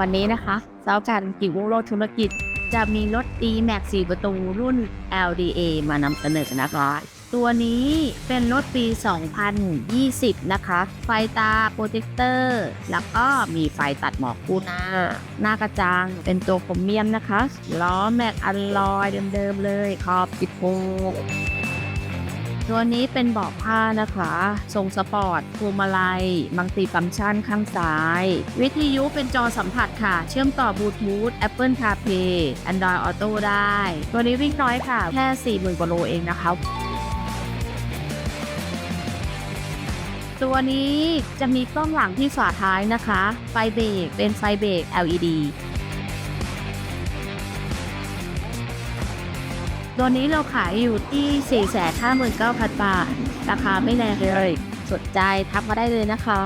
วันนี้นะคะเจ้าการกิวโลกธุรกิจ จะมีรถ D-Max 4 ประตูรุ่น LDA มานำเสนอนะคะตัวนี้เป็นรถปี 2020 นะคะ ไฟตาโปรเจคเตอร์ แล้วก็มีไฟตัดหมอกคู่หน้า หน้ากระจังเป็นตัวโครเมียมนะคะ ล้อแม็กอัลลอยเดิมๆเลยขอบ16 ตัวนี้เป็นเบาะผ้านะคะ ทรงสปอร์ตพวงมาลัย มังติฟังก์ชันข้างซ้าย วิทยุเป็นจอสัมผัสค่ะ เชื่อมต่อบลูทูธ Apple CarPlay Android Auto ได้ ตัวนี้วิ่งน้อยค่ะ แค่ 40,000กว่าโลเองนะคะตัวนี้จะมีกล้องหลังที่ฝาท้ายนะคะ ไฟเบรกเป็นไฟเบรก LED ตัวนี้เราขายอยู่ที่ 459,000 บาท ราคาไม่แรงเลย สนใจทักมาได้เลยนะคะ